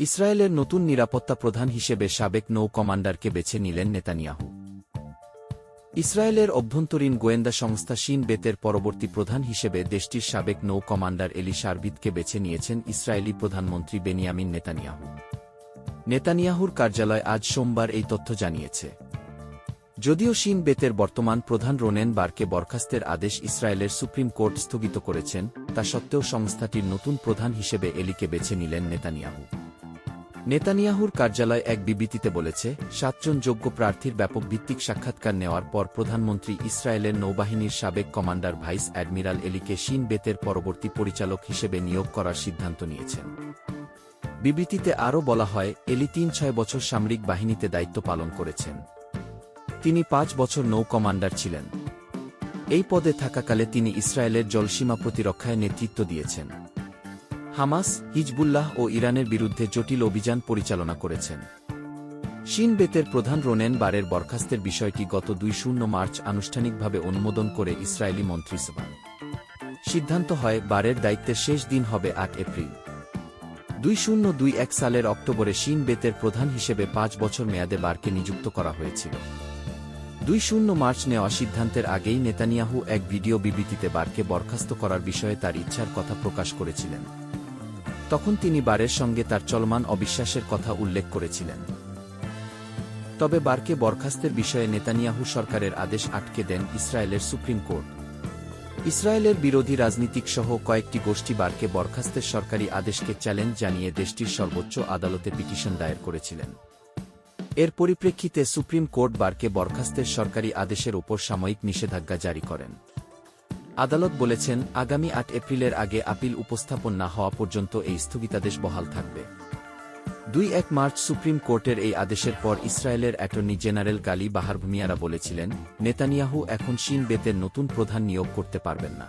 ইসরায়েলের নতুন নিরাপত্তা প্রধান হিসেবে সাবেক নৌ কমান্ডারকে বেছে নিলেন নেতানিয়াহু। ইসরায়েলের অভ্যন্তরীণ গোয়েন্দা সংস্থা শিন বেতের পরবর্তী প্রধান হিসেবে দেশটির সাবেক নৌ কমান্ডার এলি শারবিদকে বেছে নিয়েছেন ইসরায়েলি প্রধানমন্ত্রী বেনিয়ামিন নেতানিয়াহু। নেতানিয়াহুর কার্যালয় আজ সোমবার এই তথ্য জানিয়েছে। যদিও শিন বেতের বর্তমান প্রধান রোনেন বারকে বরখাস্তের আদেশ ইসরায়েলের সুপ্রিম কোর্ট স্থগিত করেছেন, তা সত্ত্বেও সংস্থাটির নতুন প্রধান হিসেবে এলিকে বেছে নিলেন নেতানিয়াহু। নেতানিয়াহুর কার্যালয় এক বিবৃতিতে বলেছে, সাতজন যোগ্য প্রার্থীর ব্যাপক ভিত্তিক সাক্ষাৎকার নেওয়ার পর প্রধানমন্ত্রী ইসরায়েলের নৌবাহিনীর সাবেক কমান্ডার ভাইস অ্যাডমিরাল এলিকে শিন বেতের পরবর্তী পরিচালক হিসেবে নিয়োগ করার সিদ্ধান্ত নিয়েছেন। বিবৃতিতে আরও বলা হয়, এলি তিন ছয় বছর সামরিক বাহিনীতে দায়িত্ব পালন করেছেন। তিনি পাঁচ বছর নৌ কমান্ডার ছিলেন। এই পদে থাকাকালে তিনি ইসরায়েলের জলসীমা প্রতিরক্ষায় নেতৃত্ব দিয়েছেন। হামাস, হিজবুল্লাহ ও ইরানের বিরুদ্ধে জটিল অভিযান পরিচালনা করেছেন। শিন বেতের প্রধান রোনেন বারের বরখাস্তের বিষয়টি গত দুই শূন্য মার্চ আনুষ্ঠানিকভাবে অনুমোদন করে ইসরায়েলি মন্ত্রিসভা সিদ্ধান্ত হয়, বারের দায়িত্বের শেষ দিন হবে আট এপ্রিল। দুই শূন্য দুই এক সালের অক্টোবরে শিন বেতের প্রধান হিসেবে পাঁচ বছর মেয়াদে বারকে নিযুক্ত করা হয়েছিল। দুই শূন্য মার্চ নেওয়া সিদ্ধান্তের আগেই নেতানিয়াহু এক ভিডিও বিবৃতিতে বারকে বরখাস্ত করার বিষয়ে তার ইচ্ছার কথা প্রকাশ করেছিলেন। তখন তিনি বারের সঙ্গে তার চলমান অবিশ্বাসের কথা উল্লেখ করেছিলেন। তবে বারকে বরখাস্তের বিষয়ে নেতানিয়াহু সরকারের আদেশ আটকে দেন ইসরায়েলের সুপ্রিম কোর্ট। ইসরায়েলের বিরোধী রাজনীতিক সহ কয়েকটি গোষ্ঠী বারকে বরখাস্তের সরকারি আদেশকে চ্যালেঞ্জ জানিয়ে দেশটির সর্বোচ্চ আদালতে পিটিশন দায়ের করেছিলেন। এর পরিপ্রেক্ষিতে সুপ্রিম কোর্ট বারকে বরখাস্তের সরকারি আদেশের ওপর সাময়িক নিষেধাজ্ঞা জারি করেন। আদালত বলেছেন, আগামী আট এপ্রিলের আগে আপিল উপস্থাপন না হওয়া পর্যন্ত এই স্থগিতাদেশ বহাল থাকবে। দুই এক মার্চ সুপ্রিম কোর্টের এই আদেশের পর ইসরায়েলের অ্যাটর্নি জেনারেল গালি বাহার ভূমিয়ারা বলেছিলেন, নেতানিয়াহু এখন শিন বেতের নতুন প্রধান নিয়োগ করতে পারবেন না।